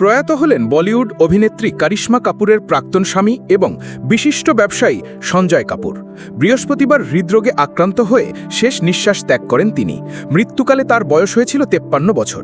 প্রয়াত হলেন বলিউড অভিনেত্রী কারিশ্মা কাপুরের প্রাক্তন স্বামী এবং বিশিষ্ট ব্যবসায়ী সঞ্জয় কাপুর। বৃহস্পতিবার হৃদরোগে আক্রান্ত হয়ে শেষ নিঃশ্বাস ত্যাগ করেন তিনি। মৃত্যুকালে তার বয়স হয়েছিল তেপ্পান্ন বছর।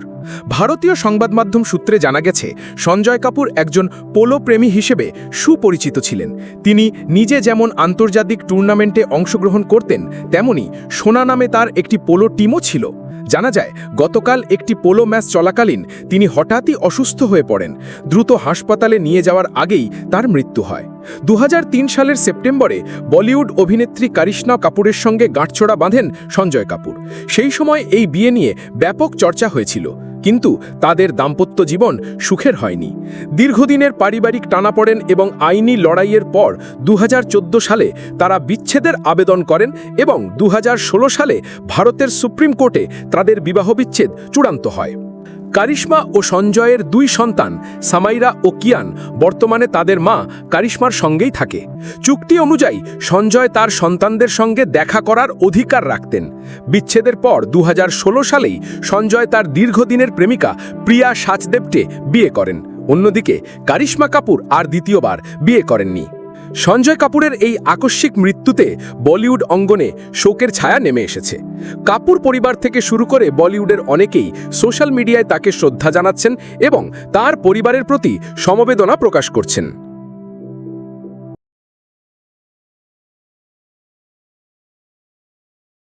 ভারতীয় সংবাদ মাধ্যম সূত্রে জানা গেছে, সঞ্জয় কাপুর একজন পোলো প্রেমী হিসেবে সুপরিচিত ছিলেন। তিনি নিজে যেমন আন্তর্জাতিক টুর্নামেন্টে অংশগ্রহণ করতেন, তেমনি সোনা নামে তার একটি পোলো টিমও ছিল। জানা যায়, গতকাল একটি পোলো ম্যাচ চলাকালীন তিনি হঠাৎই অসুস্থ হয়ে পড়েন। দ্রুত হাসপাতালে নিয়ে যাওয়ার আগেই তার মৃত্যু হয়। দু হাজার তিন সালের সেপ্টেম্বরে বলিউড অভিনেত্রী কারিশ্মা কাপুরের সঙ্গে গাঁটছড়া বাঁধেন সঞ্জয় কাপুর। সেই সময় এই বিয়ে নিয়ে ব্যাপক চর্চা হয়েছিল। কিন্তু তাদের দাম্পত্য জীবন সুখের হয়নি। দীর্ঘদিনের পারিবারিক টানাপড়েন এবং আইনি লড়াইয়ের পর দু হাজার চোদ্দ সালে তারা বিচ্ছেদের আবেদন করেন এবং দু হাজার ষোলো সালে ভারতের সুপ্রিম কোর্টে তাদের বিবাহবিচ্ছেদ চূড়ান্ত হয়। কারিশ্মা ও সঞ্জয়ের দুই সন্তান, সামাইরা ও কিয়ান, বর্তমানে তাদের মা কারিশ্মার সঙ্গেই থাকে। চুক্তি অনুযায়ী সঞ্জয় তার সন্তানদের সঙ্গে দেখা করার অধিকার রাখতেন। বিচ্ছেদের পর দু হাজার ষোলো সালেই সঞ্জয় তার দীর্ঘদিনের প্রেমিকা প্রিয়া সাচদেবটে বিয়ে করেন। অন্যদিকে কারিশ্মা কাপুর আর দ্বিতীয়বার বিয়ে করেননি। সঞ্জয় কাপুরের এই আকস্মিক মৃত্যুতে বলিউড অঙ্গনে শোকের ছায়া নেমে এসেছে। কাপুর পরিবার থেকে শুরু করে বলিউডের অনেকেই সোশ্যাল মিডিয়ায় তাকে শ্রদ্ধা জানাচ্ছেন এবং তার পরিবারের প্রতি সমবেদনা প্রকাশ করছেন।